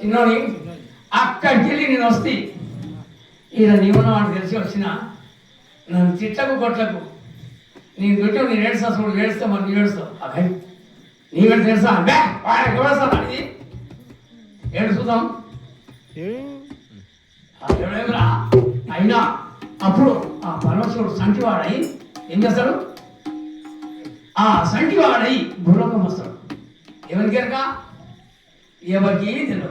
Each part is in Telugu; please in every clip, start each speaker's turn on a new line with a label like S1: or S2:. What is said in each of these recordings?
S1: చిన్నోని అక్కడికి వెళ్ళి నేను వస్తే ఈయన నీవున్న వాడు తెలిసి వచ్చిన నన్ను తిట్టకు కొట్లకు నేను కొట్టావు నేను ఏడుస్తా చూడు ఏడుస్తా మరి నువ్వు ఏడుస్తావు. అక్కడ నీవేడు తెలుసా? అబ్బే వాడికి ఎవడేస్తాను అది ఏడుస్తాం. ఎవడేమిరా అయినా అప్పుడు ఆ పరమశివుడు సంటివాడై ఏం చేస్తాడు? ఆ సంటివాడై భూలోకం వస్తాడు. ఎవరికి కనుక ఎవరికి తెలియదు.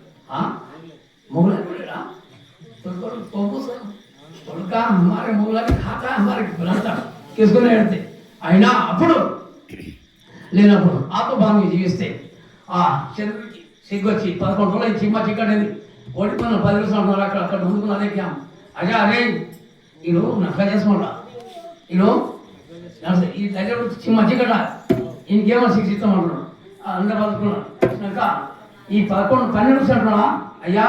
S1: వాళ్ళకి బ్రతాడు తీసుకుని వెళ్తే అయినా అప్పుడు లేనప్పుడు ఆత్మభావంగా జీవిస్తే ఆ చంద్రుడికి సిగ్గొచ్చి పదకొండు రోజులు చిమ్మ చిక్కడేది. ఓడిపోయిన పది రోజులు అక్కడ అక్కడ ముందుకున్న అదే క్యాం అదే అదే వీళ్ళు నక్క చేసుకుంటా వీళ్ళు ఈ దగ్గర చిమ్మ చిక్కడ? ఇంకేమో శిక్షిస్తాం అంటున్నాడు అందరూ బతుకున్నాడు కనుక ఈ పదకొండు పన్నెండు అంటున్నా అయ్యా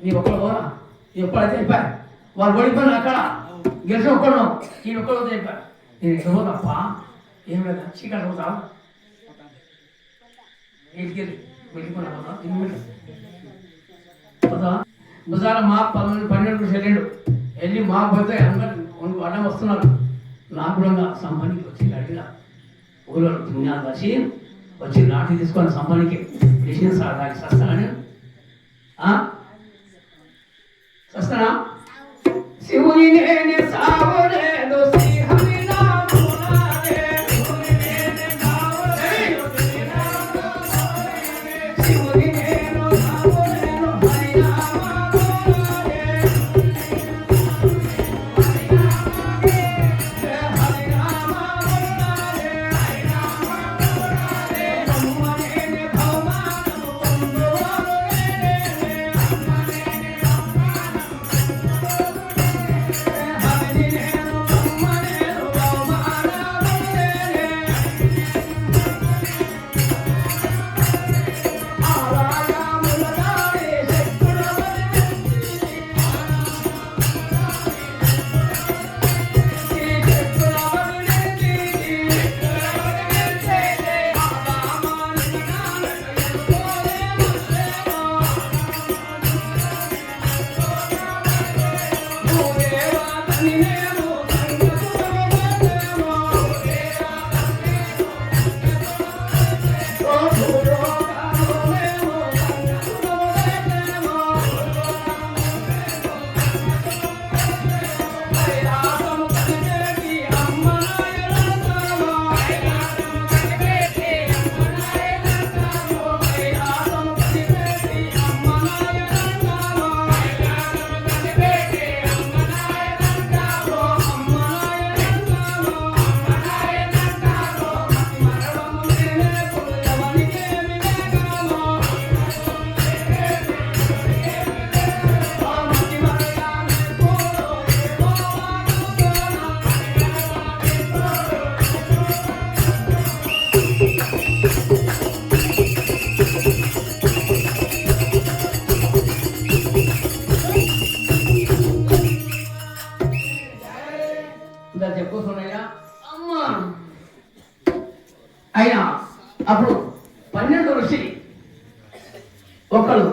S1: నీ ఒక్కడ పోరా? నీ ఒక్కడైతే అయిపోయి. వాళ్ళు ఓడిపోయిన అక్కడ గెలిచిన ఒక్కడు ఈ ఒక్కడు నేను ఎక్కడ తప్ప ఏం చీకటి బజార్ మా పన్నెండు పన్నెండు వెళ్ళిండు వెళ్ళి మా అందరు అడ్డం వస్తున్నారు. నాకు కూడా సంపనికి వచ్చి అడిగిన. ఊళ్ళో పుణ్యాలు వచ్చి వచ్చి నాటి తీసుకొని సంపనికి బిజినెస్ ఆడడానికి సస్తానని సస్తానా? Así అమ్మా. అయినా అప్పుడు పన్నెండు ఋషి ఒకళ్ళు